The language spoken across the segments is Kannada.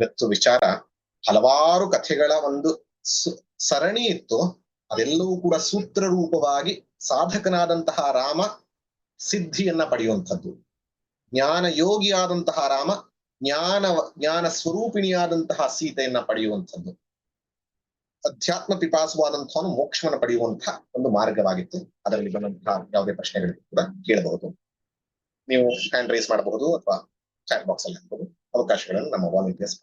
ಇವತ್ತು ವಿಚಾರ ಹಲವಾರು ಕಥೆಗಳ ಒಂದು ಸರಣಿ ಇತ್ತು. ಅದೆಲ್ಲವೂ ಕೂಡ ಸೂತ್ರ ರೂಪವಾಗಿ ಸಾಧಕನಾದಂತಹ ರಾಮ ಸಿದ್ಧಿಯನ್ನ ಪಡೆಯುವಂಥದ್ದು. ಜ್ಞಾನ ಯೋಗಿಯಾದಂತಹ ರಾಮ ಜ್ಞಾನ ಜ್ಞಾನ ಸ್ವರೂಪಿಣಿಯಾದಂತಹ ಸೀತೆಯನ್ನ ಪಡೆಯುವಂಥದ್ದು. ಅಧ್ಯಾತ್ಮ ಪಿಪಾಸುವಾದಂತಹ ಮೋಕ್ಷವನ್ನು ಪಡೆಯುವಂತಹ ಒಂದು ಮಾರ್ಗವಾಗಿತ್ತು. ಅದರಲ್ಲಿ ಬಂದಂತಹ ಯಾವುದೇ ಪ್ರಶ್ನೆಗಳಿಗೂ ಕೂಡ ಕೇಳಬಹುದು. ನೀವು ಹ್ಯಾಂಡ್ ರೈಸ್ ಮಾಡಬಹುದು ಅಥವಾ ಚಾಟ್ ಬಾಕ್ಸ್ ಅಲ್ಲಿ ಹಾಕಬಹುದು. ಅವಕಾಶಗಳನ್ನು ನಮ್ಮ ವಾಲಂಟಿಯರ್ಸ್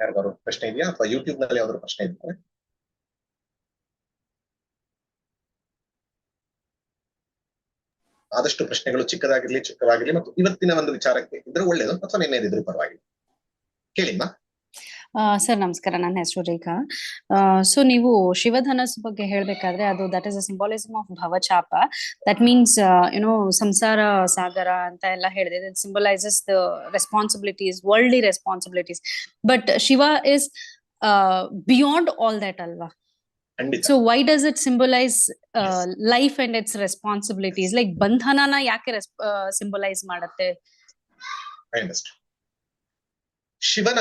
ಯಾರಿಗಾದ್ರು ಪ್ರಶ್ನೆ ಇದೆಯಾ ಅಥವಾ ಯೂಟ್ಯೂಬ್ನಲ್ಲಿ ಯಾವ್ದಾದ್ರು ಪ್ರಶ್ನೆ ಇದೆಯಾ ಆದಷ್ಟು ಪ್ರಶ್ನೆಗಳು ಚಿಕ್ಕದಾಗಿರ್ಲಿ ಚಿಕ್ಕವಾಗಿರ್ಲಿ ಮತ್ತು ಇವತ್ತಿನ ಒಂದು ವಿಚಾರಕ್ಕೆ ಇದ್ರೆ ಒಳ್ಳೇದು ಅಥವಾ ನಿನ್ನೆದಿದ್ರು ಪರವಾಗಿಲ್ಲ ಕೇಳಿಮ್ಮ ಸರ್ ನಮಸ್ಕಾರ ನನ್ನ ಹೆಸರು ರೇಖಾ. ಸೊ ನೀವು ಶಿವಧನಸ್ ಬಗ್ಗೆ ಹೇಳ್ಬೇಕಾದ್ರೆ ಅದು that is a symbolism of ಭವಚಾಪ. That means you know ಸಂಸಾರ ಸಾಗರ ಅಂತ ಎಲ್ಲ ಹೇಳಿದೆ. Symbolises the responsibilities worldly responsibilities but Shiva is beyond all that ಅಲ್ವಾ? So why does it symbolise life and its responsibilities like ಬಂಧನನ ಯಾಕೆ ಸಿಂಬಲೈಸ್ ಮಾಡುತ್ತೆ? ಶಿವನ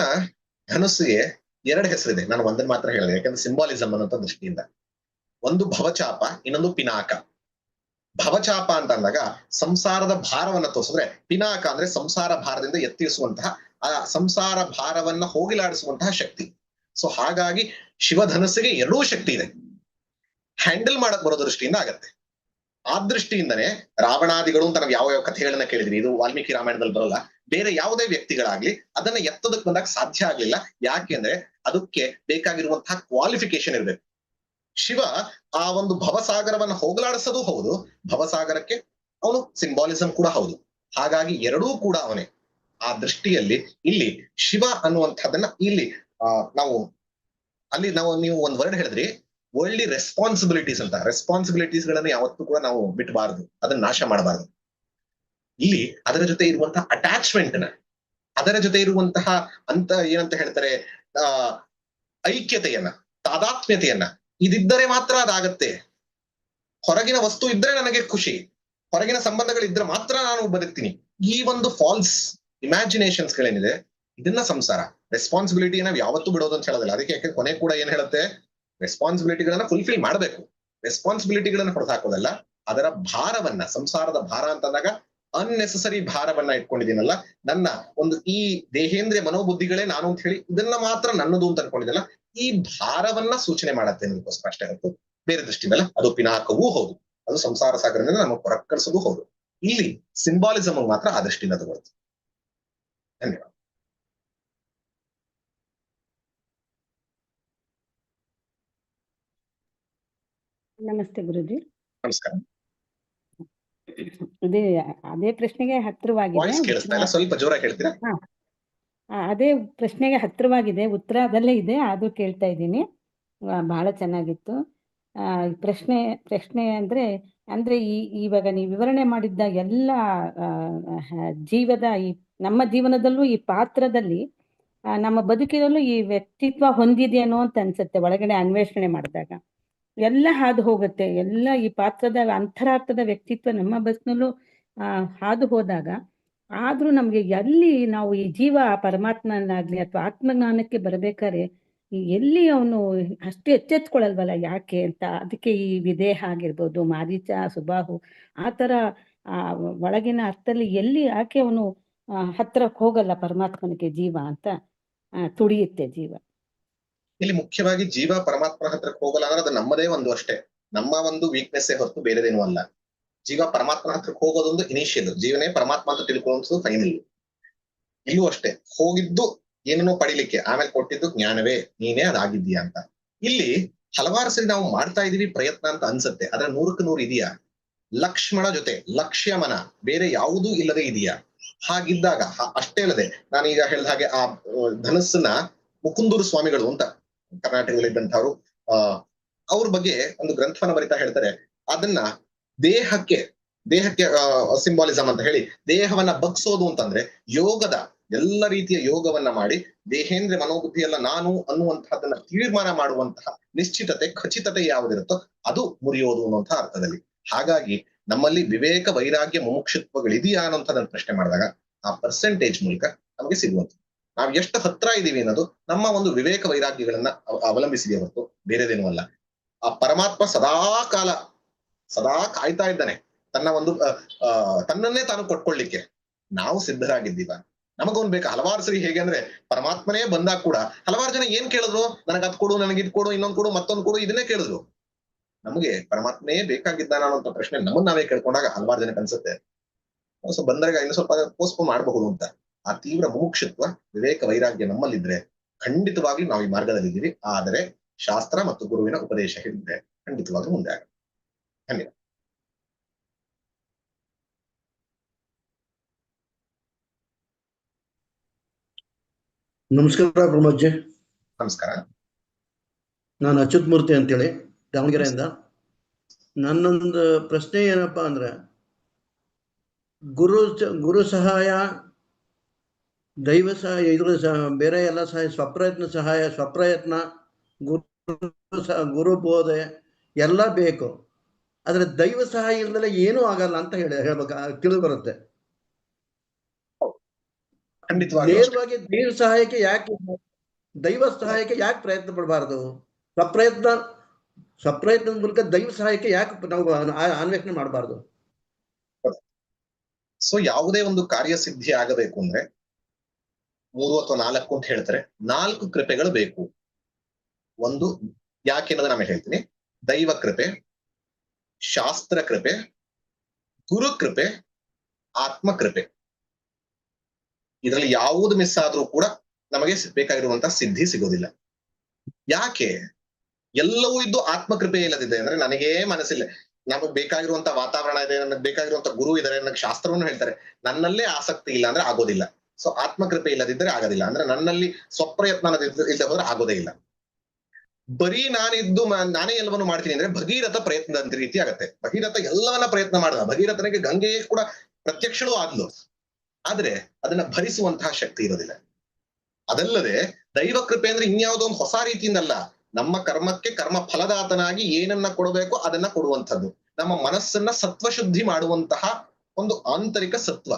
ಧನುಸ್ಸಿಗೆ ಎರಡು ಹೆಸರಿದೆ. ನಾನು ಒಂದನ್ನು ಮಾತ್ರ ಹೇಳಿದೆ, ಯಾಕಂದ್ರೆ ಸಿಂಬಾಲಿಸಮ್ ಅನ್ನೋ ದೃಷ್ಟಿಯಿಂದ. ಒಂದು ಭವಚಾಪ, ಇನ್ನೊಂದು ಪಿನಾಕ. ಭವಚಾಪ ಅಂತ ಅಂದಾಗ ಸಂಸಾರದ ಭಾರವನ್ನ ತೋರಿಸಿದ್ರೆ ಪಿನಾಕ ಅಂದ್ರೆ ಸಂಸಾರ ಭಾರದಿಂದ ಎತ್ತಿಸುವಂತಹ ಆ ಸಂಸಾರ ಭಾರವನ್ನ ಹೋಗಿಲಾಡಿಸುವಂತಹ ಶಕ್ತಿ. ಸೊ ಹಾಗಾಗಿ ಶಿವಧನಸ್ಸಿಗೆ ಎರಡೂ ಶಕ್ತಿ ಇದೆ. ಹ್ಯಾಂಡಲ್ ಮಾಡಕ್ ಬರೋ ದೃಷ್ಟಿಯಿಂದ ಆಗತ್ತೆ. ಆ ದೃಷ್ಟಿಯಿಂದನೇ ರಾವಣಾದಿಗಳು ಅಂತ ನಾವು ಯಾವ ಯಾವ ಕಥೆಗಳನ್ನ ಕೇಳಿದ್ವಿ. ಇದು ವಾಲ್ಮೀಕಿ ರಾಮಾಯಣದಲ್ಲಿ ಬರೋಲ್ಲ. ಬೇರೆ ಯಾವುದೇ ವ್ಯಕ್ತಿಗಳಾಗ್ಲಿ ಅದನ್ನ ಎತ್ತೋದಕ್ ಬಂದಾಗ ಸಾಧ್ಯ ಆಗ್ಲಿಲ್ಲ. ಯಾಕೆಂದ್ರೆ ಅದಕ್ಕೆ ಬೇಕಾಗಿರುವಂತಹ ಕ್ವಾಲಿಫಿಕೇಶನ್ ಇರಬೇಕು. ಶಿವ ಆ ಒಂದು ಭವಸಾಗರವನ್ನ ಹೋಗಲಾಡಿಸೋದು ಹೌದು. ಭವಸಾಗರಕ್ಕೆ ಅವನು ಸಿಂಬಾಲಿಸಂ ಕೂಡ ಹೌದು. ಹಾಗಾಗಿ ಎರಡೂ ಕೂಡ ಅವನೇ. ಆ ದೃಷ್ಟಿಯಲ್ಲಿ ಇಲ್ಲಿ ಶಿವ ಅನ್ನುವಂಥದ್ದನ್ನ ಇಲ್ಲಿ ನಾವು ಅಲ್ಲಿ ನಾವು, ನೀವು ಒಂದ್ ವರ್ಡ್ ಹೇಳಿದ್ರಿ. ವರ್ಲ್ಡ್ ರೆಸ್ಪಾನ್ಸಿಬಿಲಿಟೀಸ್ ಅಂತ. ರೆಸ್ಪಾನ್ಸಿಬಿಲಿಟೀಸ್ ಗಳನ್ನ ಯಾವತ್ತೂ ಕೂಡ ನಾವು ಬಿಟ್ಟಬಾರದು ಅದನ್ನ ನಾಶ ಮಾಡಬಾರದು. ಇಲ್ಲಿ ಅದರ ಜೊತೆ ಇರುವಂತಹ ಅಟ್ಯಾಚ್ಮೆಂಟ್ನ, ಅದರ ಜೊತೆ ಇರುವಂತಹ ಅಂತ ಏನಂತ ಹೇಳ್ತಾರೆ ಐಕ್ಯತೆಯನ್ನ, ತಾದಾತ್ಮ್ಯತೆಯನ್ನ, ಇದಿದ್ದರೆ ಮಾತ್ರ ಅದಾಗತ್ತೆ. ಹೊರಗಿನ ವಸ್ತು ಇದ್ರೆ ನನಗೆ ಖುಷಿ, ಹೊರಗಿನ ಸಂಬಂಧಗಳಿದ್ರೆ ಮಾತ್ರ ನಾನು ಬದುಕ್ತೀನಿ. ಈ ಒಂದು ಫಾಲ್ಸ್ ಇಮ್ಯಾಜಿನೇಷನ್ಸ್ ಗಳೇನಿದೆ, ಇದನ್ನ ಸಂಸಾರ ರೆಸ್ಪಾನ್ಸಿಬಿಲಿಟಿ ನಾವು ಯಾವತ್ತೂ ಬಿಡೋದು ಅಂತ ಹೇಳೋದಿಲ್ಲ. ಅದಕ್ಕೆ ಯಾಕೆ ಕೊನೆ ಕೂಡ ಏನ್ ಹೇಳುತ್ತೆ ರೆಸ್ಪಾನ್ಸಿಬಿಲಿಟಿಗಳನ್ನ ಫುಲ್ಫಿಲ್ ಮಾಡಬೇಕು. ರೆಸ್ಪಾನ್ಸಿಬಿಲಿಟಿಗಳನ್ನ ಹೊರತಾಕೋದಲ್ಲ ಅದರ ಭಾರವನ್ನ, ಸಂಸಾರದ ಭಾರ ಅಂತಂದಾಗ ಅನ್ನೆಸೆಸರಿ ಭಾರವನ್ನ ಇಟ್ಕೊಂಡಿದ್ದೀನಲ್ಲ ನನ್ನ ಒಂದು ಈ ದೇಹೇಂದ್ರಿಯ ಮನೋಬುದ್ಧಿಗಳೇ ನಾನು ಅಂತ ಹೇಳಿ ಇದನ್ನ ಮಾತ್ರ ನನ್ನದು ಅಂತ ಅನ್ಕೊಂಡಿದ್ದಲ್ಲ ಈ ಭಾರವನ್ನ ಸೂಚನೆ ಮಾಡತ್ತೆ ಅನ್ನೋದಕ್ಕೋಸ್ಕರ ಅಷ್ಟೇ ಹೊರತು. ಬೇರೆ ದೃಷ್ಟಿಯಿಂದಲ್ಲ ಅದು ಪಿನಾಕವೂ ಹೌದು ಅದು ಸಂಸಾರ ಸಾಗರದಿಂದ ನಮಗೆ ಹೊರಕ್ಕರಿಸೋದು ಹೌದು. ಇಲ್ಲಿ ಸಿಂಬಾಲಿಸಮ್ ಮಾತ್ರ ಆ ದೃಷ್ಟಿಯಿಂದ ತಗೊಳ್ತು ಧನ್ಯವಾದ. ನಮಸ್ತೆ ಗುರುಜಿ. ನಮಸ್ಕಾರ. ಅದೇ ಅದೇ ಪ್ರಶ್ನೆಗೆ ಹತ್ತಿರವಾಗಿದೆ ಸ್ವಲ್ಪ ಜೋರ ಹೇಳ್ತೀರಾ? ಅದೇ ಪ್ರಶ್ನೆಗೆ ಹತ್ತಿರವಾಗಿದೆ ಉತ್ತರ ಅದಲ್ಲೇ ಇದೆ ಅದು ಕೇಳ್ತಾ ಇದ್ದೀನಿ. ಬಹಳ ಚೆನ್ನಾಗಿತ್ತು. ಆ, ಪ್ರಶ್ನೆ ಪ್ರಶ್ನೆ ಅಂದ್ರೆ ಅಂದ್ರೆ ಈ ಇವಾಗ ನೀವು ವಿವರಣೆ ಮಾಡಿದ್ದ ಎಲ್ಲ ಜೀವದ ಈ ನಮ್ಮ ಜೀವನದಲ್ಲೂ ಈ ಪಾತ್ರದಲ್ಲಿ ಆ, ನಮ್ಮ ಬದುಕಿನಲ್ಲೂ ಈ ವ್ಯಕ್ತಿತ್ವ ಹೊಂದಿದೆಯೇನೋ ಅಂತ ಅನ್ಸುತ್ತೆ ಒಳಗಡೆ ಅನ್ವೇಷಣೆ ಮಾಡಿದಾಗ. ಎಲ್ಲ ಹಾದು ಹೋಗುತ್ತೆ. ಎಲ್ಲ ಈ ಪಾತ್ರದ ಅಂತರಾರ್ಥದ ವ್ಯಕ್ತಿತ್ವ ನಮ್ಮ ಬದುಕಿನಲ್ಲೂ ಆ, ಹಾದು ಹೋದಾಗ ಆದ್ರೂ ನಮ್ಗೆ ಎಲ್ಲಿ ನಾವು ಈ ಜೀವ ಪರಮಾತ್ಮನಾಗ್ಲಿ ಅಥವಾ ಆತ್ಮಜ್ಞಾನಕ್ಕೆ ಬರ್ಬೇಕಾದ್ರೆ ಎಲ್ಲಿ ಅವನು ಅಷ್ಟು ಎಚ್ಚೆತ್ಕೊಳ್ಳಲ್ವಲ್ಲ ಯಾಕೆ ಅಂತ. ಅದಕ್ಕೆ ಈ ವಿದೇಹ ಆಗಿರ್ಬೋದು, ಮಾರೀಚ, ಸುಬಾಹು, ಆ ತರ ಆ, ಒಳಗಿನ ಅರ್ಥದಲ್ಲಿ ಎಲ್ಲಿ ಯಾಕೆ ಅವನು ಹತ್ರಕ್ಕೆ ಹೋಗಲ್ಲ ಪರಮಾತ್ಮನಿಗೆ ಜೀವ ಅಂತ ತುಡಿಯುತ್ತೆ ಜೀವ. ಇಲ್ಲಿ ಮುಖ್ಯವಾಗಿ ಜೀವ ಪರಮಾತ್ಮ ಹತ್ರಕ್ಕೆ ಹೋಗಲ್ಲ ಅಂದ್ರೆ ಅದು ನಮ್ಮದೇ ಒಂದು ಅಷ್ಟೇ. ನಮ್ಮ ಒಂದು ವೀಕ್ನೆಸ್ ಹೊರತು ಬೇರೆದೇನು ಅಲ್ಲ. ಜೀವ ಪರಮಾತ್ಮ ಹತ್ರಕ್ಕೆ ಹೋಗೋದೊಂದು ಇನಿಷಿಯಲ್ ಜೀವನೇ ಪರಮಾತ್ಮ ಅಂತ ತಿಳ್ಕೊಳ್ಳೋದು ಫೈನಲ್ ಇಲ್ಲೂ ಅಷ್ಟೇ. ಹೋಗಿದ್ದು ಏನನ್ನೋ ಪಡಿಲಿಕ್ಕೆ ಆಮೇಲೆ ಕೊಟ್ಟಿದ್ದು ಜ್ಞಾನವೇ ನೀನೇ ಅದಾಗಿದ್ದೀಯಾ ಅಂತ. ಇಲ್ಲಿ ಹಲವಾರು ಸರಿ ನಾವು ಮಾಡ್ತಾ ಇದೀವಿ ಪ್ರಯತ್ನ ಅಂತ ಅನ್ಸುತ್ತೆ. ಆದ್ರೆ ನೂರಕ್ಕೆ ನೂರು ಇದೆಯಾ? ಲಕ್ಷ್ಮಣ ಜೊತೆ ಲಕ್ಷ್ಯ ಮನ ಬೇರೆ ಯಾವುದೂ ಇಲ್ಲದೆ ಇದೆಯಾ? ಹಾಗಿದ್ದಾಗ ಅಷ್ಟೇ ಅಲ್ಲದೆ ನಾನೀಗ ಹೇಳಿದ ಹಾಗೆ ಆ, ಧನಸ್ಸನ್ನ ಮುಕುಂದೂರು ಸ್ವಾಮಿಗಳು ಅಂತ ಕರ್ನಾಟಕದಲ್ಲಿದ್ದಂಥವ್ರು, ಆ, ಅವ್ರ ಬಗ್ಗೆ ಒಂದು ಗ್ರಂಥವನ್ನ ಬರಿತಾ ಹೇಳ್ತಾರೆ. ಅದನ್ನ ದೇಹಕ್ಕೆ ದೇಹಕ್ಕೆ ಸಿಂಬಾಲಿಸಮ್ ಅಂತ ಹೇಳಿ ದೇಹವನ್ನ ಬಗ್ಸೋದು ಅಂತಂದ್ರೆ ಯೋಗದ ಎಲ್ಲ ರೀತಿಯ ಯೋಗವನ್ನ ಮಾಡಿ ದೇಹೇಂದ್ರ ಮನೋಬುದ್ಧಿ ಎಲ್ಲ ನಾನು ಅನ್ನುವಂತಹದನ್ನ ತೀರ್ಮಾನ ಮಾಡುವಂತಹ ನಿಶ್ಚಿತತೆ, ಖಚಿತತೆ ಯಾವುದಿರುತ್ತೋ ಅದು ಮುರಿಯೋದು ಅನ್ನುವಂತಹ ಅರ್ಥದಲ್ಲಿ. ಹಾಗಾಗಿ ನಮ್ಮಲ್ಲಿ ವಿವೇಕ ವೈರಾಗ್ಯ ಮುಮುಕ್ಷುತ್ವಗಳಿದೆಯಾ ಅನ್ನೋಂಥದನ್ನ ಪ್ರಶ್ನೆ ಮಾಡಿದಾಗ ಆ ಪರ್ಸೆಂಟೇಜ್ ಮೂಲಕ ನಮಗೆ ಸಿಗುವಂತ ನಾವು ಎಷ್ಟು ಹತ್ರ ಇದ್ದೀವಿ ಅನ್ನೋದು ನಮ್ಮ ಒಂದು ವಿವೇಕ ವೈರಾಗ್ಯಗಳನ್ನ ಅವಲಂಬಿಸಿದೆ ಹೊರತು ಬೇರೆದೇನೂ ಅಲ್ಲ. ಆ ಪರಮಾತ್ಮ ಸದಾ ಕಾಲ, ಸದಾ ಕಾಯ್ತಾ ಇದ್ದಾನೆ. ತನ್ನ ಒಂದು ತನ್ನನ್ನೇ ತಾನು ಕೊಟ್ಕೊಳ್ಳಿಕ್ಕೆ. ನಾವು ಸಿದ್ಧರಾಗಿದ್ದೀವ. ನಮಗೊಂದ್ ಬೇಕಾ? ಹಲವಾರು ಸರಿ ಹೇಗೆ ಅಂದ್ರೆ ಪರಮಾತ್ಮನೇ ಬಂದಾಗ ಕೂಡ ಹಲವಾರು ಜನ ಏನ್ ಕೇಳಿದ್ರು? ನನಗೆ ಅದ್ ಕೊಡು, ನನಗೆ ಇದ್ ಕೊಡು, ಇನ್ನೊಂದ್ ಕೊಡು, ಮತ್ತೊಂದ್ ಕೊಡು, ಇದನ್ನೇ ಕೇಳಿದ್ರು. ನಮಗೆ ಪರಮಾತ್ಮನೇ ಬೇಕಾಗಿದ್ದಾನ ಅನ್ನೋ ಪ್ರಶ್ನೆ ನಮ್ಮನ್ನ ನಾವೇ ಕೇಳ್ಕೊಂಡಾಗ ಹಲವಾರು ಜನಕ್ಕೆ ಅನ್ಸುತ್ತೆ. ಸ್ವಲ್ಪ ಬಂದಾಗ ಇನ್ನು ಸ್ವಲ್ಪ ಪೋಸ್ಟ್ಪೋನ್ ಮಾಡಬಹುದು ಅಂತ. ಆ ತೀವ್ರ ಮುಮುಕ್ಷತ್ವ ವಿವೇಕ ವೈರಾಗ್ಯ ನಮ್ಮಲ್ಲಿದ್ರೆ ಖಂಡಿತವಾಗಿ ನಾವು ಈ ಮಾರ್ಗದಲ್ಲಿದ್ದೀವಿ. ಆದರೆ ಶಾಸ್ತ್ರ ಮತ್ತು ಗುರುವಿನ ಉಪದೇಶ ಹಿಡಿದ್ರೆ ಖಂಡಿತವಾಗಿ ಮುಂದೆ ಆಗ ಧನ್ಯವಾದ. ನಮಸ್ಕಾರ ಬ್ರಹ್ಮಜ್ಜೆ. ನಮಸ್ಕಾರ. ನಾನು ಅಚ್ಯುತ್ ಮೂರ್ತಿ ಅಂತೇಳಿ ದಾವಣಗೆರೆಯಿಂದ. ನನ್ನೊಂದು ಪ್ರಶ್ನೆ ಏನಪ್ಪಾ ಅಂದ್ರೆ ಗುರು ಗುರು ಸಹಾಯ ದೈವ ಸಹಾಯ ಇದ್ರ ಸಹ ಬೇರೆ ಎಲ್ಲ ಸಹಾಯ ಸ್ವಪ್ರಯತ್ನ ಸಹಾಯ ಸ್ವಪ್ರಯತ್ನ ಗುರು ಸಹ ಗುರು ಬೋಧೆ ಎಲ್ಲ ಬೇಕು. ಆದ್ರೆ ದೈವ ಸಹಾಯ ಇಲ್ದಲೆ ಏನೂ ಆಗಲ್ಲ ಅಂತ ಹೇಳಿ ಹೇಳ್ಬೇಕು ತಿಳಿದು ಬರುತ್ತೆ. ನೇರವಾಗಿ ದೈವ ಸಹಾಯಕ್ಕೆ ಯಾಕೆ ದೈವ ಸಹಾಯಕ್ಕೆ ಯಾಕೆ ಪ್ರಯತ್ನ ಪಡಬಾರದು? ಸ್ವಪ್ರಯತ್ನ ಸ್ವಪ್ರಯತ್ನದ ಮೂಲಕ ದೈವ ಸಹಾಯಕ್ಕೆ ಯಾಕೆ ನಾವು ಅನ್ವೇಷಣೆ ಮಾಡಬಾರ್ದು? ಸೊ ಯಾವುದೇ ಒಂದು ಕಾರ್ಯಸಿದ್ಧಿ ಆಗಬೇಕು ಅಂದ್ರೆ ಮೂರು ಅಥವಾ ನಾಲ್ಕು ಅಂತ ಹೇಳ್ತಾರೆ. ನಾಲ್ಕು ಕೃಪೆಗಳು ಬೇಕು. ಒಂದು ಯಾಕೆ ಅನ್ನೋದು ನಾನು ಹೇಳ್ತೀನಿ. ದೈವ ಕೃಪೆ, ಶಾಸ್ತ್ರ ಕೃಪೆ, ಗುರು ಕೃಪೆ, ಆತ್ಮ ಕೃಪೆ. ಇದರಲ್ಲಿ ಯಾವುದು ಮಿಸ್ ಆದ್ರೂ ಕೂಡ ನಮಗೆ ಬೇಕಾಗಿರುವಂತಹ ಸಿದ್ಧಿ ಸಿಗೋದಿಲ್ಲ. ಯಾಕೆ? ಎಲ್ಲವೂ ಇದ್ದು ಆತ್ಮಕೃಪೆ ಇಲ್ಲದಿದೆ ಅಂದ್ರೆ ನನಗೇ ಮನಸ್ಸಿಲ್ಲ. ನಮಗೆ ಬೇಕಾಗಿರುವಂತ ವಾತಾವರಣ ಇದೆ ನನಗೆ ಬೇಕಾಗಿರುವಂತ ಗುರು ಇದಾರೆ ನನಗೆ ಶಾಸ್ತ್ರವನ್ನು ಹೇಳ್ತಾರೆ. ನನ್ನಲ್ಲೇ ಆಸಕ್ತಿ ಇಲ್ಲ ಅಂದ್ರೆ ಆಗೋದಿಲ್ಲ. ಸೊ ಆತ್ಮಕೃಪೆ ಇಲ್ಲದಿದ್ದರೆ ಆಗೋದಿಲ್ಲ. ಅಂದ್ರೆ ನನ್ನಲ್ಲಿ ಸ್ವಪ್ರಯತ್ನ ಇಲ್ಲದೆ ಹೋದ್ರೆ ಆಗೋದೇ ಇಲ್ಲ. ಬರೀ ನಾನಿದ್ದು ನಾನೇ ಎಲ್ಲವನ್ನು ಮಾಡ್ತೀನಿ ಅಂದ್ರೆ ಭಗೀರಥ ಪ್ರಯತ್ನದಂತ ರೀತಿ ಆಗತ್ತೆ. ಭಗೀರಥ ಎಲ್ಲವನ್ನ ಪ್ರಯತ್ನ ಮಾಡಿದ. ಭಗೀರಥನಿಗೆ ಗಂಗೆಯೇ ಕೂಡ ಪ್ರತ್ಯಕ್ಷಳೂ ಆದ್ಲು. ಆದ್ರೆ ಅದನ್ನ ಭರಿಸುವಂತಹ ಶಕ್ತಿ ಇರೋದಿಲ್ಲ. ಅದಲ್ಲದೆ ದೈವ ಕೃಪೆ ಅಂದ್ರೆ ಇನ್ಯಾವುದೋ ಒಂದು ಹೊಸ ರೀತಿಯಿಂದಲ್ಲ. ನಮ್ಮ ಕರ್ಮಕ್ಕೆ ಕರ್ಮ ಫಲದಾತನಾಗಿ ಏನನ್ನ ಕೊಡಬೇಕು ಅದನ್ನ ಕೊಡುವಂಥದ್ದು. ನಮ್ಮ ಮನಸ್ಸನ್ನ ಸತ್ವಶುದ್ಧಿ ಮಾಡುವಂತಹ ಒಂದು ಆಂತರಿಕ ಸತ್ವ.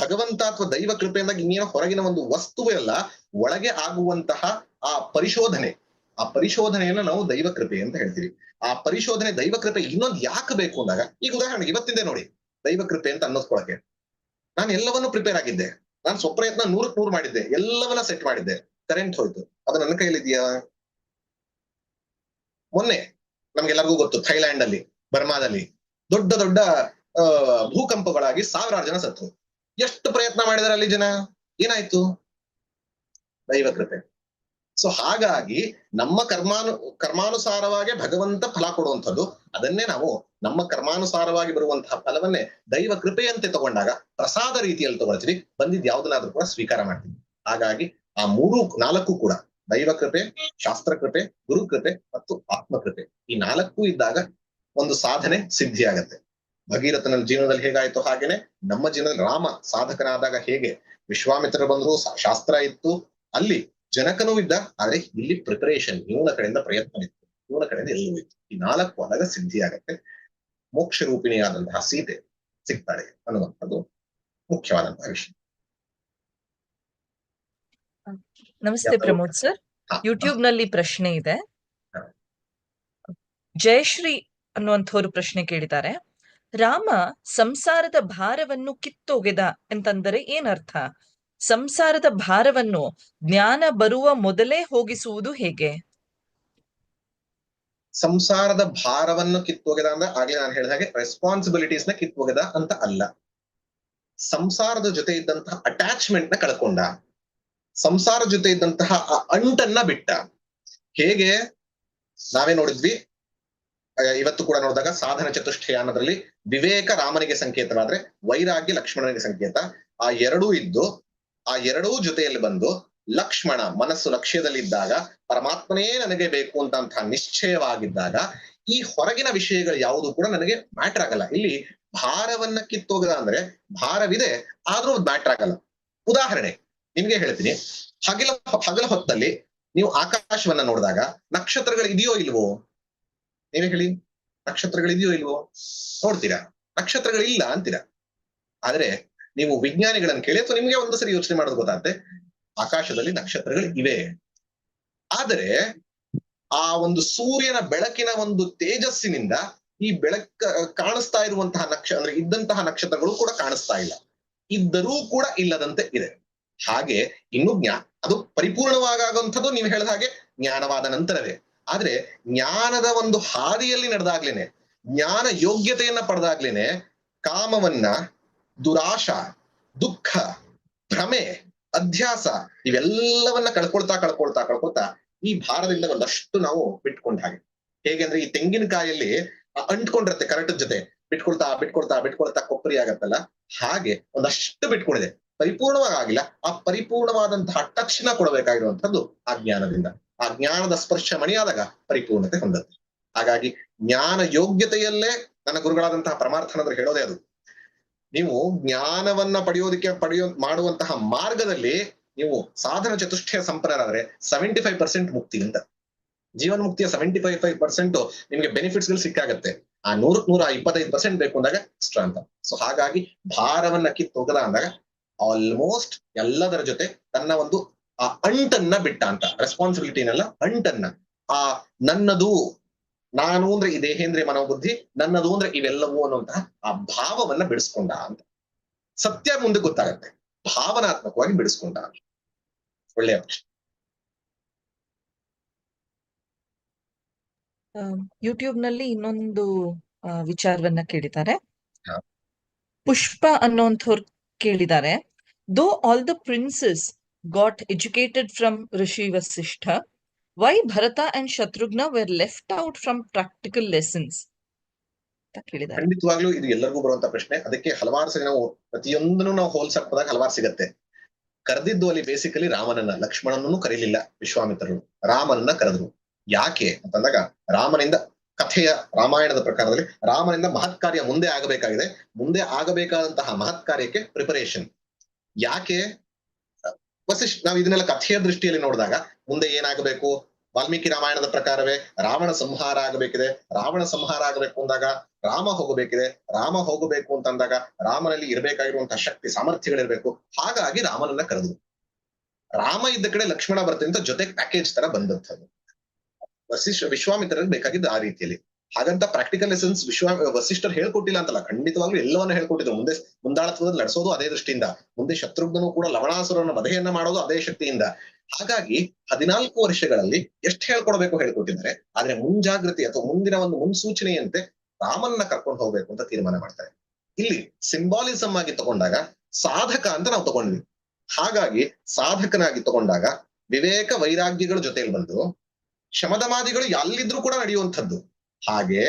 ಭಗವಂತ ಅಥವಾ ದೈವ ಕೃಪೆಯಿಂದ ಇನ್ನೇನೋ ಹೊರಗಿನ ಒಂದು ವಸ್ತುವೇ ಅಲ್ಲ, ಒಳಗೆ ಆಗುವಂತಹ ಆ ಪರಿಶೋಧನೆ. ಆ ಪರಿಶೋಧನೆಯನ್ನ ನಾವು ದೈವ ಕೃಪೆ ಅಂತ ಹೇಳ್ತೀವಿ. ಆ ಪರಿಶೋಧನೆ ದೈವ ಕೃಪೆ ಇನ್ನೊಂದು ಯಾಕೆ ಬೇಕು ಅಂದಾಗ, ಈಗ ಉದಾಹರಣೆಗೆ ಇವತ್ತಿಂದೆ ನೋಡಿ, ದೈವ ಕೃಪೆ ಅಂತ ಅನ್ನೋದ್ಕೊಳಕ್ಕೆ. ನಾನು ಎಲ್ಲವನ್ನೂ ಪ್ರಿಪೇರ್ ಆಗಿದ್ದೆ. ನಾನು ಸ್ವಪ್ರಯತ್ನ ನೂರಕ್ ನೂರು ಮಾಡಿದ್ದೆ. ಎಲ್ಲವನ್ನ ಸೆಟ್ ಮಾಡಿದ್ದೆ. ಕರೆಂಟ್ ಹೋಯ್ತು. ಅದು ನನ್ನ ಕೈಯಲ್ಲಿದೆಯಾ ಮೊನ್ನೆ, ನಮ್ಗೆಲ್ಲರಿಗೂ ಗೊತ್ತು ಥೈಲ್ಯಾಂಡ್ ಅಲ್ಲಿ ಬರ್ಮಾದಲ್ಲಿ ದೊಡ್ಡ ದೊಡ್ಡ ಭೂಕಂಪಗಳಾಗಿ ಸಾವಿರಾರು ಜನ ಸತ್ರು ಎಷ್ಟು ಪ್ರಯತ್ನ ಮಾಡಿದಾರೆ ಅಲ್ಲಿ ಜನ? ಏನಾಯ್ತು? ದೈವ ಕೃಪೆ. ಸೊ ಹಾಗಾಗಿ ನಮ್ಮ ಕರ್ಮಾನು, ಕರ್ಮಾನುಸಾರವಾಗಿ ಭಗವಂತ ಫಲ ಕೊಡುವಂಥದ್ದು, ಅದನ್ನೇ ನಾವು ನಮ್ಮ ಕರ್ಮಾನುಸಾರವಾಗಿ ಬರುವಂತಹ ಫಲವನ್ನೇ ದೈವ ಕೃಪೆಯಂತೆ ತಗೊಂಡಾಗ ಪ್ರಸಾದ ರೀತಿಯಲ್ಲಿ ತಗೊಳ್ತೀವಿ. ಬಂದಿದ್ ಯಾವ್ದನ್ನಾದ್ರೂ ಕೂಡ ಸ್ವೀಕಾರ ಮಾಡ್ತೀವಿ. ಹಾಗಾಗಿ ಆ ಮೂರು, ನಾಲ್ಕು ಕೂಡ ದೈವ ಕೃಪೆ, ಶಾಸ್ತ್ರ ಕೃಪೆ, ಗುರು ಕೃಪೆ ಮತ್ತು ಆತ್ಮ ಕೃಪೆ ಈ ನಾಲ್ಕು ಇದ್ದಾಗ ಒಂದು ಸಾಧನೆ ಸಿದ್ಧಿ ಆಗತ್ತೆ ಭಗೀರಥನ ಜೀವನದಲ್ಲಿ ಹೇಗಾಯ್ತು? ಹಾಗೇನೆ ನಮ್ಮ ಜೀವನದಲ್ಲಿ ರಾಮ ಸಾಧಕನಾದಾಗ ಹೇಗೆ ವಿಶ್ವಾಮಿತ್ರ ಬಂದ್ರು ಶಾಸ್ತ್ರ ಇತ್ತು ಅಲ್ಲಿ ಜನಕನೂ ಇದ್ದ ಆದ್ರೆ ಇಲ್ಲಿ ಪ್ರಿಪರೇಷನ್ ಇವನ ಕಡೆಯಿಂದ ಪ್ರಯತ್ನ ಇತ್ತು. ಇವನ ಕಡೆಯಿಂದ ಎಲ್ಲವೂ ಇತ್ತು. ಈ ನಾಲ್ಕು ಅದಾಗ ಸಿದ್ಧಿ ಆಗತ್ತೆ ಮೋಕ್ಷ ರೂಪಿಣಿಯಾದಂತಹ ಸೀತೆ ಸಿಗ್ತಾಳೆ ಅನ್ನುವಂಥದ್ದು ಮುಖ್ಯವಾದಂತಹ ವಿಷಯ. ನಮಸ್ತೆ ಪ್ರಮೋದ್ ಸರ್. ಯೂಟ್ಯೂಬ್ನಲ್ಲಿ ಪ್ರಶ್ನೆ ಇದೆ. ಜಯಶ್ರೀ ಅನ್ನುವಂಥವ್ರು ಪ್ರಶ್ನೆ ಕೇಳಿದ್ದಾರೆ. ರಾಮ ಸಂಸಾರದ ಭಾರವನ್ನು ಕಿತ್ತೊಗೆದ ಅಂತಂದರೆ ಏನರ್ಥ? ಸಂಸಾರದ ಭಾರವನ್ನು ಜ್ಞಾನ ಬರುವ ಮೊದಲೇ ಹೋಗಿಸುವುದು ಹೇಗೆ? ಸಂಸಾರದ ಭಾರವನ್ನು ಕಿತ್ತೊಗೆದ ಅಂದ್ರೆ ಆಗ್ಲೇ ನಾನು ಹೇಳಿದ ಹಾಗೆ ರೆಸ್ಪಾನ್ಸಿಬಿಲಿಟೀಸ್ನ ಕಿತ್ತೊಗೆದ ಅಂತ ಅಲ್ಲ. ಸಂಸಾರದ ಜೊತೆ ಇದ್ದಂತಹ ಅಟ್ಯಾಚ್ಮೆಂಟ್ನ ಕಳ್ಕೊಂಡ. ಸಂಸಾರ ಜೊತೆ ಇದ್ದಂತಹ ಆ ಅಂಟನ್ನ ಬಿಟ್ಟ. ಹೇಗೆ? ನಾವೇ ನೋಡಿದ್ವಿ. ಇವತ್ತು ಕೂಡ ನೋಡಿದಾಗ ಸಾಧನ ಚತುಷ್ಟಯ ಅನ್ನೋದ್ರಲ್ಲಿ ವಿವೇಕ ರಾಮನಿಗೆ ಸಂಕೇತವಾದ್ರೆ ವೈರಾಗ್ಯ ಲಕ್ಷ್ಮಣನಿಗೆ ಸಂಕೇತ. ಆ ಎರಡೂ ಇದ್ದು, ಆ ಎರಡೂ ಜೊತೆಯಲ್ಲಿ ಬಂದು ಲಕ್ಷ್ಮಣ ಮನಸ್ಸು ಲಕ್ಷ್ಯದಲ್ಲಿ ಇದ್ದಾಗ ಪರಮಾತ್ಮನೇ ನನಗೆ ಬೇಕು ಅಂತ ನಿಶ್ಚಯವಾಗಿದ್ದಾಗ ಈ ಹೊರಗಿನ ವಿಷಯಗಳು ಯಾವುದು ಕೂಡ ನನಗೆ ಮ್ಯಾಟರ್ ಆಗಲ್ಲ. ಇಲ್ಲಿ ಭಾರವನ್ನ ಕಿತ್ತೋಗದ ಅಂದ್ರೆ ಭಾರವಿದೆ, ಆದ್ರೂ ಮ್ಯಾಟರ್ ಆಗಲ್ಲ. ಉದಾಹರಣೆ, ನಿಮ್ಗೆ ಹೇಳ್ತೀನಿ. ಹಗಲ ಹಗಲ ಹೊತ್ತಲ್ಲಿ ನೀವು ಆಕಾಶವನ್ನ ನೋಡಿದಾಗ ನಕ್ಷತ್ರಗಳು ಇದೆಯೋ ಇಲ್ವೋ ನೀವೇ ಹೇಳಿ ನಕ್ಷತ್ರಗಳಿದೆಯೋ ಇಲ್ವೋ, ನೋಡ್ತೀರಾ? ನಕ್ಷತ್ರಗಳಿಲ್ಲ ಅಂತೀರಾ? ಆದ್ರೆ ನೀವು ವಿಜ್ಞಾನಿಗಳನ್ನು ಕೇಳಿ ಅಥವಾ ನಿಮ್ಗೆ ಒಂದು ಸರಿ ಯೋಚನೆ ಮಾಡೋದು ಗೊತ್ತಾಗುತ್ತೆ, ಆಕಾಶದಲ್ಲಿ ನಕ್ಷತ್ರಗಳು ಇವೆ ಆದರೆ ಆ ಒಂದು ಸೂರ್ಯನ ಬೆಳಕಿನ ಒಂದು ತೇಜಸ್ಸಿನಿಂದ ಈ ಬೆಳಕ, ಕಾಣಿಸ್ತಾ ಇರುವಂತಹ ನಕ್ಷ, ಅಂದ್ರೆ ಇದ್ದಂತಹ ನಕ್ಷತ್ರಗಳು ಕೂಡ ಕಾಣಿಸ್ತಾ ಇಲ್ಲ. ಇದ್ದರೂ ಕೂಡ ಇಲ್ಲದಂತೆ ಇದೆ. ಹಾಗೆ ಇನ್ನು ಜ್ಞಾ, ಅದು ಪರಿಪೂರ್ಣವಾಗುವಂಥದ್ದು ನೀವು ಹೇಳಿದ ಹಾಗೆ ಜ್ಞಾನವಾದ ನಂತರವೇ. ಆದ್ರೆ ಜ್ಞಾನದ ಒಂದು ಹಾದಿಯಲ್ಲಿ ನಡೆದಾಗ್ಲೇನೆ, ಜ್ಞಾನ ಯೋಗ್ಯತೆಯನ್ನ ಪಡೆದಾಗ್ಲೇನೆ ಕಾಮವನ್ನ, ದುರಾಶ, ದುಃಖ, ಭ್ರಮೆ, ಅಧ್ಯಾಸ ಇವೆಲ್ಲವನ್ನ ಕಳ್ಕೊಳ್ತಾ ಕಳ್ಕೊಳ್ತಾ ಕಳ್ಕೊಳ್ತಾ ಈ ಭಾರದಿಂದ ಒಂದಷ್ಟು ನಾವು ಬಿಟ್ಕೊಂಡ ಹಾಗೆ. ಹೇಗೆ ಅಂದ್ರೆ ಈ ತೆಂಗಿನಕಾಯಲ್ಲಿ ಅಂಟ್ಕೊಂಡಿರತ್ತೆ ಕರೆಕ್ಟ್ ಜೊತೆ. ಬಿಟ್ಕೊಳ್ತಾ ಬಿಟ್ಕೊಳ್ತಾ ಬಿಟ್ಕೊಳ್ತಾ ಕೊಬ್ಬರಿ ಆಗತ್ತಲ್ಲ? ಹಾಗೆ ಒಂದಷ್ಟು ಬಿಟ್ಕೊಂಡಿದೆ. ಪರಿಪೂರ್ಣವಾಗಿ ಆಗಿಲ್ಲ. ಆ ಪರಿಪೂರ್ಣವಾದಂತಹ ತಕ್ಷಣ ಕೊಡಬೇಕಾಗಿರುವಂತದ್ದು ಆ ಜ್ಞಾನದಿಂದ. ಆ ಜ್ಞಾನದ ಸ್ಪರ್ಶ ಮಣಿಯಾದಾಗ ಪರಿಪೂರ್ಣತೆ ಹೊಂದುತ್ತೆ ಹಾಗಾಗಿ ಜ್ಞಾನ ಯೋಗ್ಯತೆಯಲ್ಲೇ ನನ್ನ ಗುರುಗಳಾದಂತಹ ಪರಮಾರ್ಥನಂದ್ರೆ ಹೇಳೋದೇ ಅದು. ನೀವು ಜ್ಞಾನವನ್ನ ಪಡೆಯೋದಕ್ಕೆ ಪಡೆಯೋ, ಮಾಡುವಂತಹ ಮಾರ್ಗದಲ್ಲಿ ನೀವು ಸಾಧನ ಚತುಷ್ಟಯ ಸಂಪನ್ನರಾದ್ರೆ ಸೆವೆಂಟಿ ಫೈವ್ ಪರ್ಸೆಂಟ್ ಮುಕ್ತಿ ಅಂತ. ಜೀವನ್ ಮುಕ್ತಿಯ ಸೆವೆಂಟಿ ಫೈವ್ ಫೈವ್ ಪರ್ಸೆಂಟ್ ನಿಮ್ಗೆ ಬೆನಿಫಿಟ್ಸ್ಗಳು ಸಿಕ್ಕಾಗತ್ತೆ. ಆ ನೂರಕ್ ನೂರ ಇಪ್ಪತ್ತೈದು ಪರ್ಸೆಂಟ್ ಬೇಕು ಅಂದಾಗ ಸ್ಟ್ರಾಂಗ್ ಅಂತ. ಸೊ ಹಾಗಾಗಿ ಭಾರವನ್ನ ಕಿತ್ತೋಗದ ಅಂದಾಗ ಆಲ್ಮೋಸ್ಟ್ ಎಲ್ಲದರ ಜೊತೆ ತನ್ನ ಒಂದು ಆ ಅಂಟನ್ನ ಬಿಟ್ಟ ಅಂತ ರೆಸ್ಪಾನ್ಸಿಬಿಲಿಟಿನೆಲ್ಲ ಅಂಟನ್ನ ಆ ನನ್ನದು ನಾನು ಅಂದ್ರೆ ಈ ದೇಹೇಂದ್ರಿಯ ಮನೋಬುದ್ಧಿ ನನ್ನದು ಅಂದ್ರೆ ಇವೆಲ್ಲವೂ ಅನ್ನುವಂತಹ ಆ ಭಾವವನ್ನ ಬಿಡಿಸ್ಕೊಂಡ ಅಂತ. ಸತ್ಯ ಮುಂದೆ ಗೊತ್ತಾಗತ್ತೆ. ಭಾವನಾತ್ಮಕವಾಗಿ ಬಿಡಿಸ್ಕೊಂಡ ಒಳ್ಳೆಯ ಪ್ರಶ್ನೆ. ಯೂಟ್ಯೂಬ್ನಲ್ಲಿ ಇನ್ನೊಂದು ವಿಚಾರವನ್ನ ಕೇಳಿದ್ದಾರೆ. ಪುಷ್ಪ ಅನ್ನೋಂಥವ್ರು ಕೇಳಿದ್ದಾರೆ. Though all the princes got educated from Rishi Vasishtha, why Bharata and Shatrughna were left out from practical lessons? ಖಂಡಿತವಾಗ್ಲೂ ಇದು ಎಲ್ಲರಿಗೂ ಬರುವಂತ ಪ್ರಶ್ನೆ. ಅದಕ್ಕೆ ಹಲವಾರು ಸರಿ ನಾವು ಪ್ರತಿಯೊಂದನ್ನು ನಾವು ಹೋಲ್ಸಕ್ ಹೋದಾಗ ಹಲವಾರು ಸಿಗತ್ತೆ. ಕರೆದಿದ್ದು ಅಲ್ಲಿ ಬೇಸಿಕಲಿ ರಾಮನನ್ನ ಲಕ್ಷ್ಮಣನನ್ನು ಕರೀಲಿಲ್ಲ ವಿಶ್ವಾಮಿತ್ರರು. ರಾಮನನ್ನ ಕರೆದ್ರು. ಯಾಕೆ ಅಂತಂದಾಗ ರಾಮನಿಂದ ಕಥೆಯ ರಾಮಾಯಣದ ಪ್ರಕಾರದಲ್ಲಿ ರಾಮನಿಂದ ಮಹತ್ ಕಾರ್ಯ ಮುಂದೆ ಆಗಬೇಕಾಗಿದೆ. ಮುಂದೆ ಆಗಬೇಕಾದಂತಹ ಮಹತ್ ಕಾರ್ಯಕ್ಕೆ ಪ್ರಿಪರೇಷನ್ ಯಾಕೆ ವಸಿಷ್ಠ ನಾವು ಇದನ್ನೆಲ್ಲ ಕಥೆಯ ದೃಷ್ಟಿಯಲ್ಲಿ ನೋಡಿದಾಗ ಮುಂದೆ ಏನಾಗಬೇಕು? ವಾಲ್ಮೀಕಿ ರಾಮಾಯಣದ ಪ್ರಕಾರವೇ ರಾವಣ ಸಂಹಾರ ಆಗಬೇಕಿದೆ. ರಾವಣ ಸಂಹಾರ ಆಗಬೇಕು ಅಂದಾಗ ರಾಮ ಹೋಗಬೇಕಿದೆ. ರಾಮ ಹೋಗಬೇಕು ಅಂತಂದಾಗ ರಾಮನಲ್ಲಿ ಇರಬೇಕಾಗಿರುವಂತಹ ಶಕ್ತಿ, ಸಾಮರ್ಥ್ಯಗಳಿರ್ಬೇಕು. ಹಾಗಾಗಿ ರಾಮನನ್ನ ಕರೆದು. ರಾಮ ಇದ್ದ ಕಡೆ ಲಕ್ಷ್ಮಣ ಬರ್ತಿಂತ ಜೊತೆ ಪ್ಯಾಕೇಜ್ ತರ ಬಂದಂಥದ್ದು. ವಸಿಷ್ಠ ವಿಶ್ವಾಮಿತ್ರರಿಗೆ ಬೇಕಾಗಿದ್ದು ಆ ರೀತಿಯಲ್ಲಿ. ಹಾಗಂತ ಪ್ರಾಕ್ಟಿಕಲ್ ಲೆಸನ್ಸ್ ವಿಶ್ವ, ವಸಿಷ್ಠರು ಹೇಳ್ಕೊಟ್ಟಿಲ್ಲ ಅಂತಲ್ಲ. ಖಂಡಿತವಾಗ್ಲೂ ಎಲ್ಲವನ್ನ ಹೇಳ್ಕೊಟ್ಟಿದ್ರು. ಮುಂದೆ ಮುಂದಾಳತ್ವದಲ್ಲಿ ನಡೆಸೋದು ಅದೇ ದೃಷ್ಟಿಯಿಂದ. ಮುಂದೆ ಶತ್ರುಘ್ನನು ಕೂಡ ಲವಣಾಸುರನ ವಧೆಯನ್ನ ಮಾಡೋದು ಅದೇ ಶಕ್ತಿಯಿಂದ. ಹಾಗಾಗಿ ಹದಿನಾಲ್ಕು ವರ್ಷಗಳಲ್ಲಿ ಎಷ್ಟು ಹೇಳ್ಕೊಡ್ಬೇಕು ಹೇಳ್ಕೊಟ್ಟಿದ್ದಾರೆ. ಆದ್ರೆ ಮುಂಜಾಗ್ರತೆ ಅಥವಾ ಮುಂದಿನ ಒಂದು ಮುನ್ಸೂಚನೆಯಂತೆ ರಾಮನ್ನ ಕರ್ಕೊಂಡು ಹೋಗ್ಬೇಕು ಅಂತ ತೀರ್ಮಾನ ಮಾಡ್ತಾರೆ. ಇಲ್ಲಿ ಸಿಂಬಾಲಿಸಮ್ ಆಗಿ ತಗೊಂಡಾಗ ಸಾಧಕ ಅಂತ ನಾವು ತಗೊಂಡ್ವಿ. ಹಾಗಾಗಿ ಸಾಧಕನಾಗಿ ತಗೊಂಡಾಗ ವಿವೇಕ ವೈರಾಗ್ಯಗಳ ಜೊತೆಯಲ್ಲಿ ಬಂದು ಶಮದಮಾದಿಗಳು ಎಲ್ಲಿದ್ರು ಕೂಡ ನಡೆಯುವಂಥದ್ದು. ಹಾಗೆ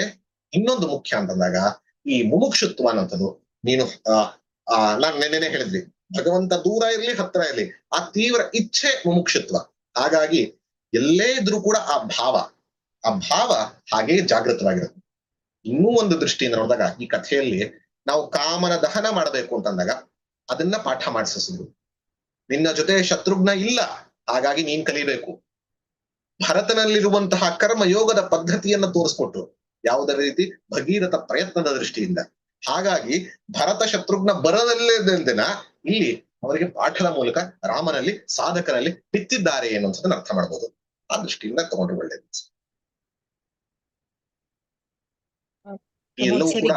ಇನ್ನೊಂದು ಮುಖ್ಯ ಅಂತಂದಾಗ ಈ ಮುಮುಕ್ಷುತ್ವ ಅನ್ನೋಂಥದ್ದು ನೀನು, ಆ ನಾನು ನಾನ್ ನೆನ್ನೆನೆ ಹೇಳಿದ್ವಿ, ಭಗವಂತ ದೂರ ಇರ್ಲಿ, ಹತ್ರ ಇರ್ಲಿ. ಆ ತೀವ್ರ ಇಚ್ಛೆ ಮುಮುಕ್ಷುತ್ವ. ಹಾಗಾಗಿ ಎಲ್ಲೇ ಇದ್ರೂ ಕೂಡ ಆ ಭಾವ ಆ ಭಾವ ಹಾಗೆ ಜಾಗೃತವಾಗಿರುತ್ತೆ. ಇನ್ನೂ ಒಂದು ದೃಷ್ಟಿಯಿಂದ ನೋಡಿದಾಗ ಈ ಕಥೆಯಲ್ಲಿ ನಾವು ಕಾಮನ ದಹನ ಮಾಡಬೇಕು ಅಂತಂದಾಗ ಅದನ್ನ ಪಾಠ ಮಾಡಿಸಿದ್ರು ನಿನ್ನ ಜೊತೆ ಶತ್ರುಘ್ನ ಇಲ್ಲ, ಹಾಗಾಗಿ ನೀನ್ ಕಲಿಬೇಕು. ಭರತನಲ್ಲಿರುವಂತಹ ಕರ್ಮಯೋಗದ ಪದ್ಧತಿಯನ್ನ ತೋರಿಸ್ಕೊಟ್ರು. ಯಾವುದೇ ರೀತಿ? ಭಗೀರಥ ಪ್ರಯತ್ನದ ದೃಷ್ಟಿಯಿಂದ. ಹಾಗಾಗಿ ಭರತ ಶತ್ರುಘ್ನ ಬರದಲ್ಲೇ ಇಲ್ಲಿ ಅವರಿಗೆ ಪಾಠದ ಮೂಲಕ ರಾಮನಲ್ಲಿ ಸಾಧಕರಲ್ಲಿ ಬಿತ್ತಿದ್ದಾರೆ ಅನ್ನುವಂಥದ್ದನ್ನ ಅರ್ಥ ಮಾಡಬಹುದು ಆ ದೃಷ್ಟಿಯಿಂದ ತಗೊಂಡ್ರೆ ಒಳ್ಳೇದು. ಎಲ್ಲವೂ ಕೂಡ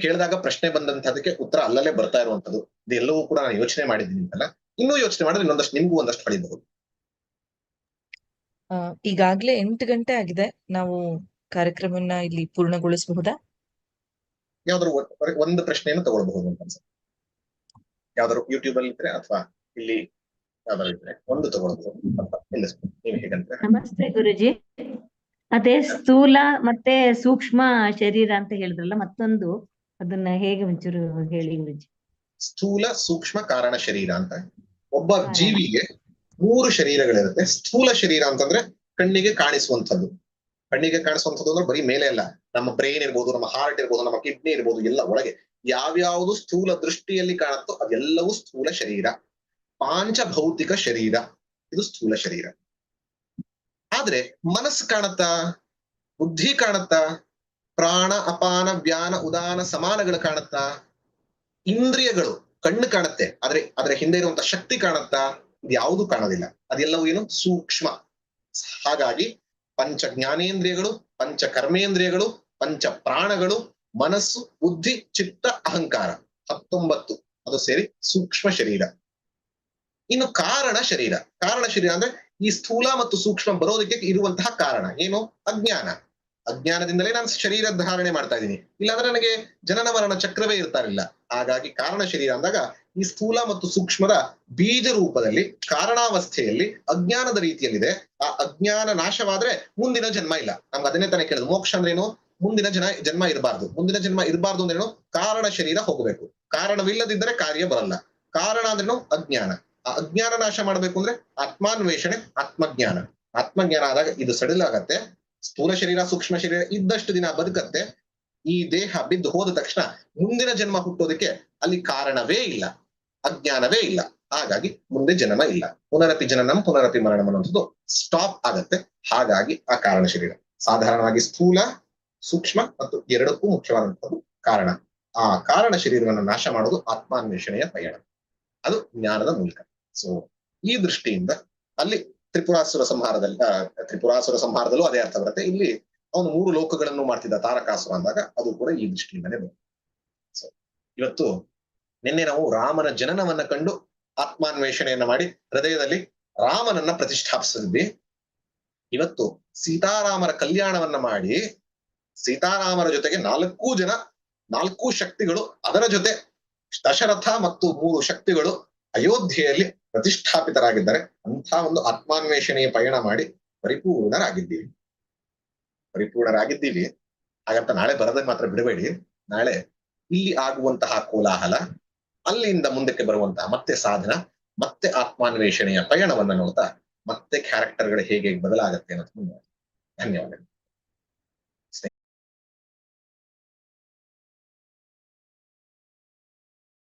ಕೇಳಿದಾಗ ಪ್ರಶ್ನೆ ಬಂದಂತದಕ್ಕೆ ಉತ್ತರ ಅಲ್ಲಲ್ಲೇ ಬರ್ತಾ ಇರುವಂತದ್ದು ಇದೆಲ್ಲವೂ ಕೂಡ ನಾನು ಯೋಚನೆ ಮಾಡಿದ್ದೀನಿ ಅಂತಲ್ಲ. ಇನ್ನೂ ಯೋಚನೆ ಮಾಡಿದ್ರೆ ಇನ್ನೊಂದಷ್ಟು ನಿಮಗೂ ಒಂದಷ್ಟು ಪಡಿಬಹುದು. ಈಗಾಗ್ಲೇ ಎಂಟು ಗಂಟೆ ಆಗಿದೆ. ನಾವು ಕಾರ್ಯಕ್ರಮವನ್ನ ಇಲ್ಲಿ ಪೂರ್ಣಗೊಳಿಸಬಹುದಾ? ಯಾವ್ದಾದ್ರು ಒಂದು ಪ್ರಶ್ನೆಯನ್ನು ತಗೊಳ್ಬಹುದು ಅಂತ ಅನ್ಸುತ್ತೆ. ಯಾವ್ದಾದ್ರು ಯೂಟ್ಯೂಬ್ ಅಲ್ಲಿ ಇದ್ರೆ ಅಥವಾ ಇಲ್ಲಿ ಯಾವ್ದಾದ್ರು ಇದ್ರೆ ಒಂದು ತಗೊಳ್ಬಹುದು ನೀವು ಹೇಗಂತ ನಮಸ್ತೆ ಗುರುಜಿ. ಅದೇ ಸ್ಥೂಲ ಮತ್ತೆ ಸೂಕ್ಷ್ಮ ಶರೀರ ಅಂತ ಹೇಳಿದ್ರಲ್ಲ ಮತ್ತೊಂದು ಅದನ್ನ ಹೇಗೆ ಒಂಚೂರು ಹೇಳಿ ಗುರುಜಿ. ಸ್ಥೂಲ ಸೂಕ್ಷ್ಮ ಕಾರಣ ಶರೀರ ಅಂತ. ಒಬ್ಬ ಜೀವಿಗೆ ಮೂರು ಶರೀರಗಳಿರುತ್ತೆ. ಸ್ಥೂಲ ಶರೀರ ಅಂತಂದ್ರೆ ಕಣ್ಣಿಗೆ ಕಾಣಿಸುವಂಥದ್ದು. ಕಣ್ಣಿಗೆ ಕಾಣಿಸುವಂಥದ್ದು ಅಂದ್ರೆ ಬರೀ ಮೇಲೆ ಅಲ್ಲ. ನಮ್ಮ ಬ್ರೈನ್ ಇರ್ಬೋದು, ನಮ್ಮ ಹಾರ್ಟ್ ಇರ್ಬೋದು, ನಮ್ಮ ಕಿಡ್ನಿ ಇರ್ಬೋದು, ಎಲ್ಲ ಒಳಗೆ. ಯಾವ್ಯಾವುದು ಸ್ಥೂಲ ದೃಷ್ಟಿಯಲ್ಲಿ ಕಾಣುತ್ತೋ ಅದೆಲ್ಲವೂ ಸ್ಥೂಲ ಶರೀರ. ಪಾಂಚಭೌತಿಕ ಶರೀರ. ಇದು ಸ್ಥೂಲ ಶರೀರ. ಆದ್ರೆ ಮನಸ್ಸು ಕಾಣುತ್ತಾ? ಬುದ್ಧಿ ಕಾಣುತ್ತಾ? ಪ್ರಾಣ, ಅಪಾನ, ವ್ಯಾನ, ಉದಾನ, ಸಮಾನಗಳು ಕಾಣುತ್ತಾ? ಇಂದ್ರಿಯಗಳು, ಕಣ್ಣು ಕಾಣುತ್ತೆ. ಆದ್ರೆ ಅದರ ಹಿಂದೆ ಇರುವಂತ ಶಕ್ತಿ ಕಾಣುತ್ತಾ? ಯಾವುದು ಕಾಣೋದಿಲ್ಲ. ಅದೆಲ್ಲವೂ ಏನು ಸೂಕ್ಷ್ಮ. ಹಾಗಾಗಿ ಪಂಚ ಜ್ಞಾನೇಂದ್ರಿಯಗಳು, ಪಂಚ ಕರ್ಮೇಂದ್ರಿಯಗಳು, ಪಂಚ ಪ್ರಾಣಗಳು, ಮನಸ್ಸು, ಬುದ್ಧಿ, ಚಿತ್ತ, ಅಹಂಕಾರ. ಹತ್ತೊಂಬತ್ತು. ಅದು ಸೇರಿ ಸೂಕ್ಷ್ಮ ಶರೀರ. ಇನ್ನು ಕಾರಣ ಶರೀರ. ಕಾರಣ ಶರೀರ ಅಂದ್ರೆ ಈ ಸ್ಥೂಲ ಮತ್ತು ಸೂಕ್ಷ್ಮ ಬರೋದಕ್ಕೆ ಇರುವಂತಹ ಕಾರಣ. ಏನು? ಅಜ್ಞಾನ. ಅಜ್ಞಾನದಿಂದಲೇ ನಾನು ಶರೀರ ಧಾರಣೆ ಮಾಡ್ತಾ ಇದ್ದೀನಿ. ಇಲ್ಲಾಂದ್ರೆ ನನಗೆ ಜನನ ಮರಣ ಚಕ್ರವೇ ಇರ್ತಾರಿಲ್ಲ ಹಾಗಾಗಿ ಕಾರಣ ಶರೀರ ಅಂದಾಗ ಈ ಸ್ಥೂಲ ಮತ್ತು ಸೂಕ್ಷ್ಮದ ಬೀಜ ರೂಪದಲ್ಲಿ ಕಾರಣಾವಸ್ಥೆಯಲ್ಲಿ ಅಜ್ಞಾನದ ರೀತಿಯಲ್ಲಿದೆ. ಆ ಅಜ್ಞಾನ ನಾಶವಾದ್ರೆ ಮುಂದಿನ ಜನ್ಮ ಇಲ್ಲ. ನಮ್ಗೆ ಅದನ್ನೇ ತಾನೇ ಕೇಳಿದ್ರು. ಮೋಕ್ಷ ಅಂದ್ರೇನು ಮುಂದಿನ ಜನ ಜನ್ಮ ಇರಬಾರ್ದು. ಮುಂದಿನ ಜನ್ಮ ಇರಬಾರ್ದು ಅಂದ್ರೇನು ಕಾರಣ ಶರೀರ ಹೋಗಬೇಕು. ಕಾರಣವಿಲ್ಲದಿದ್ದರೆ ಕಾರ್ಯ ಬರಲ್ಲ. ಕಾರಣ ಅಂದ್ರೇನು ಅಜ್ಞಾನ. ಆ ಅಜ್ಞಾನ ನಾಶ ಮಾಡಬೇಕು ಅಂದ್ರೆ ಆತ್ಮಾನ್ವೇಷಣೆ, ಆತ್ಮಜ್ಞಾನ. ಆತ್ಮಜ್ಞಾನ ಆದಾಗ ಇದು ಸಡಿಲ ಆಗತ್ತೆ ಸ್ಥೂಲ ಶರೀರ, ಸೂಕ್ಷ್ಮ ಶರೀರ ಇದ್ದಷ್ಟು ದಿನ ಬದುಕತ್ತೆ. ಈ ದೇಹ ಬಿದ್ದು ಹೋದ ತಕ್ಷಣ ಮುಂದಿನ ಜನ್ಮ ಹುಟ್ಟೋದಕ್ಕೆ ಅಲ್ಲಿ ಕಾರಣವೇ ಇಲ್ಲ, ಅಜ್ಞಾನವೇ ಇಲ್ಲ. ಹಾಗಾಗಿ ಮುಂದೆ ಜನನ ಇಲ್ಲ. ಪುನರಪಿ ಜನನಂ, ಪುನರಪಿ ಮರಣಂ ಅನ್ನುವಂಥದ್ದು ಸ್ಟಾಪ್ ಆಗತ್ತೆ. ಹಾಗಾಗಿ ಆ ಕಾರಣ ಶರೀರ. ಸಾಧಾರಣವಾಗಿ ಸ್ಥೂಲ, ಸೂಕ್ಷ್ಮ ಮತ್ತು ಎರಡಕ್ಕೂ ಮುಖ್ಯವಾದಂಥದ್ದು ಕಾರಣ. ಆ ಕಾರಣ ಶರೀರವನ್ನು ನಾಶ ಮಾಡೋದು ಆತ್ಮಾನ್ವೇಷಣೆಯ ಪಯಣ. ಅದು ಜ್ಞಾನದ ಮೂಲಕ. ಸೊ ಈ ದೃಷ್ಟಿಯಿಂದ ಅಲ್ಲಿ ತ್ರಿಪುರಾಸುರ ಸಂಹಾರದಲ್ಲಿ ತ್ರಿಪುರಾಸುರ ಸಂಹಾರದಲ್ಲೂ ಅದೇ ಅರ್ಥ ಬರುತ್ತೆ. ಇಲ್ಲಿ ಅವನು ಮೂರು ಲೋಕಗಳನ್ನು ಮಾಡ್ತಿದ್ದ ತಾರಕಾಸುರ ಅಂದಾಗ ಅದು ಕೂಡ ಈ ದೃಷ್ಟಿಯಿಂದನೇ ಬಂತು. ಸೊ ಇವತ್ತು ನಿನ್ನೆ ನಾವು ರಾಮನ ಜನನವನ್ನ ಕಂಡು ಆತ್ಮಾನ್ವೇಷಣೆಯನ್ನ ಮಾಡಿ ಹೃದಯದಲ್ಲಿ ರಾಮನನ್ನ ಪ್ರತಿಷ್ಠಾಪಿಸಿದ್ವಿ. ಇವತ್ತು ಸೀತಾರಾಮರ ಕಲ್ಯಾಣವನ್ನ ಮಾಡಿ ಸೀತಾರಾಮರ ಜೊತೆಗೆ ನಾಲ್ಕು ಜನ, ನಾಲ್ಕು ಶಕ್ತಿಗಳು ಅದರ ಜೊತೆ ದಶರಥ ಮತ್ತು ಮೂರು ಶಕ್ತಿಗಳು ಅಯೋಧ್ಯೆಯಲ್ಲಿ ಪ್ರತಿಷ್ಠಾಪಿತರಾಗಿದ್ದಾರೆ. ಅಂತ ಒಂದು ಆತ್ಮಾನ್ವೇಷಣೆಯ ಪಯಣ ಮಾಡಿ ಪರಿಪೂರ್ಣರಾಗಿದ್ದೀವಿ. ಪರಿಪೂರ್ಣರಾಗಿದ್ದೀವಿ. ಹಾಗಂತ ನಾಳೆ ಬರದೆ ಮಾತ್ರ ಬಿಡಬೇಡಿ. ನಾಳೆ ಇಲ್ಲಿ ಆಗುವಂತಹ ಕೋಲಾಹಲ, ಅಲ್ಲಿಂದ ಮುಂದಕ್ಕೆ ಬರುವಂತಹ ಮತ್ತೆ ಸಾಧನ, ಮತ್ತೆ ಆತ್ಮಾನ್ವೇಷಣೆಯ ಪಯಣವನ್ನು ನೋಡ್ತಾ ಮತ್ತೆ ಕ್ಯಾರೆಕ್ಟರ್ಗಳು ಹೇಗೆ ಬದಲಾಗತ್ತೆ ಅನ್ನೋದು ಧನ್ಯವಾದಗಳು.